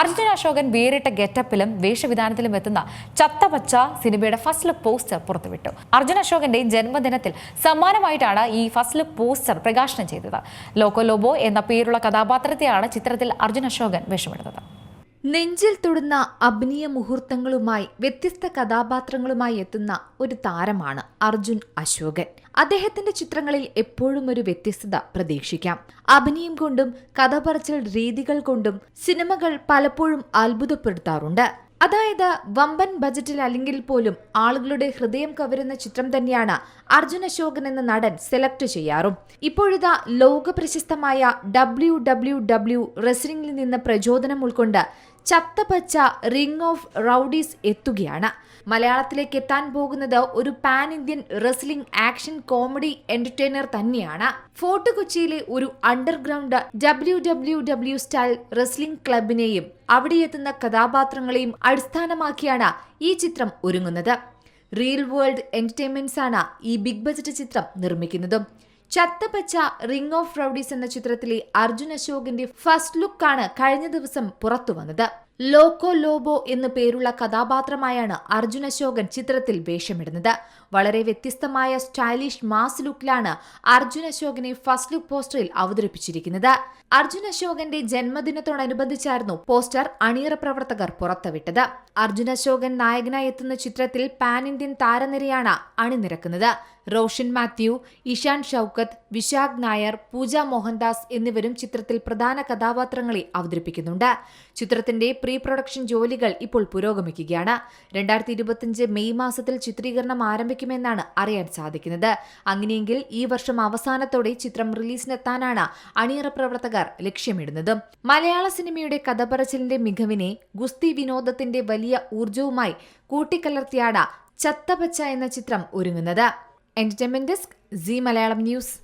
അർജുൻ അശോകൻ വേറിട്ട ഗെറ്റപ്പിലും വേഷവിധാനത്തിലും എത്തുന്ന ചത്തപച്ച സിനിമയുടെ ഫസ്റ്റ് ലുക്ക് പോസ്റ്റർ പുറത്തുവിട്ടു. അർജുൻ അശോകന്റെ ജന്മദിനത്തിൽ സമ്മാനമായിട്ടാണ് ഈ ഫസ്റ്റ് ലുക്ക് പോസ്റ്റർ പ്രകാശനം ചെയ്തത്. ലോക്കോ ലോബോ എന്ന പേരുള്ള കഥാപാത്രത്തെയാണ് ചിത്രത്തിൽ അർജുൻ അശോകൻ വേഷമിടുന്നത്. നെഞ്ചിൽ തൊടുന്ന അഭിനയ മുഹൂർത്തങ്ങളുമായി വ്യത്യസ്ത കഥാപാത്രങ്ങളുമായി എത്തുന്ന ഒരു താരമാണ് അർജുൻ അശോകൻ. അദ്ദേഹത്തിന്റെ ചിത്രങ്ങളിൽ എപ്പോഴും ഒരു വ്യത്യസ്തത പ്രതീക്ഷിക്കാം. അഭിനയം കൊണ്ടും കഥ പറച്ചിൽ രീതികൾ കൊണ്ടും സിനിമകൾ പലപ്പോഴും അത്ഭുതപ്പെടുത്താറുണ്ട്. അതായത് വമ്പൻ ബജറ്റിൽ അല്ലെങ്കിൽ പോലും ആളുകളുടെ ഹൃദയം കവരുന്ന ചിത്രം തന്നെയാണ് അർജുൻ അശോകൻ എന്ന നടൻ സെലക്ട് ചെയ്യാറും. ഇപ്പോഴിതാ ലോക പ്രശസ്തമായ ഡബ്ല്യു ഡബ്ല്യു ഡബ്ല്യു റെസ്ലിംഗിൽ നിന്ന് പ്രചോദനം ഉൾക്കൊണ്ട് ചത്തപച്ച റിംഗ് ഓഫ് റൌഡീസ് എത്തുകയാണ്. മലയാളത്തിലേക്ക് എത്താൻ പോകുന്നത് ഒരു pan Indian wrestling action comedy entertainer തന്നെയാണ്. ഫോർട്ട് കൊച്ചിയിലെ ഒരു underground W W W style wrestling ക്ലബിനെയും അവിടെ എത്തുന്ന കഥാപാത്രങ്ങളെയും അടിസ്ഥാനമാക്കിയാണ് ഈ ചിത്രം ഒരുങ്ങുന്നത്. റിയൽ വേൾഡ് എന്റർടൈൻമെന്റ്സ് ആണ് ഈ ബിഗ് ബജറ്റ് ചിത്രം നിർമ്മിക്കുന്നതും. ചത്തപ്പച്ച റിംഗ് ഓഫ് റൌഡീസ് എന്ന ചിത്രത്തിലെ അർജുൻ അശോകിന്റെ ഫസ്റ്റ് ലുക്കാണ് കഴിഞ്ഞ ദിവസം പുറത്തു വന്നത് ലോക്കോ ലോബോ എന്നു പേരുള്ള കഥാപാത്രമായാണ് അർജുന അശോകൻ ചിത്രത്തിൽ വേഷമിടുന്നത്. വളരെ വ്യത്യസ്തമായ സ്റ്റൈലിഷ് മാസ് ലുക്കിലാണ് അർജുന അശോകനെ ഫസ്റ്റ് ലുക്ക് പോസ്റ്ററിൽ അവതരിപ്പിച്ചിരിക്കുന്നത്. അർജുന അശോകന്റെ ജന്മദിനത്തോടനുബന്ധിച്ചായിരുന്നു പോസ്റ്റർ അണിയറ പ്രവർത്തകർ പുറത്തുവിട്ടത്. അർജുന അശോകൻ നായകനായി എത്തുന്ന ചിത്രത്തിൽ പാൻ ഇന്ത്യൻ താരനിരയാണ് അണിനിരക്കുന്നത്. റോഷൻ മാത്യു ഇഷാൻ ഷൌക്കത്ത് വിശാഖ് നായർ പൂജ മോഹൻദാസ് എന്നിവരും ചിത്രത്തിൽ പ്രധാന കഥാപാത്രങ്ങളെ അവതരിപ്പിക്കുന്നുണ്ട്. ചിത്രത്തിന്റെ പ്രീ പ്രൊഡക്ഷൻ ജോലികൾ ഇപ്പോൾ പുരോഗമിക്കുകയാണ്. രണ്ടായിരത്തി ഇരുപത്തിയഞ്ച് മെയ് മാസത്തിൽ ചിത്രീകരണം ആരംഭിക്കുമെന്നാണ് അറിയാൻ സാധിക്കുന്നത്. അങ്ങനെയെങ്കിൽ ഈ വർഷം അവസാനത്തോടെ ചിത്രം റിലീസിനെത്താനാണ് അണിയറ പ്രവർത്തകർ ലക്ഷ്യമിടുന്നത്. മലയാള സിനിമയുടെ കഥപറച്ചിലിന്റെ മികവിനെ ഗുസ്തി വിനോദത്തിന്റെ വലിയ ഊർജവുമായി കൂട്ടിക്കലർത്തിയാണ് ചത്തപച്ച എന്ന ചിത്രം ഒരുങ്ങുന്നത്. Entertainment desk Zee Malayalam news.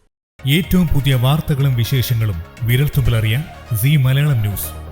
ഏറ്റവും പുതിയ വാർത്തകളും വിശേഷങ്ങളും വിരൽത്തുമ്പിലറിയാൻ സി മലയാളം ന്യൂസ്.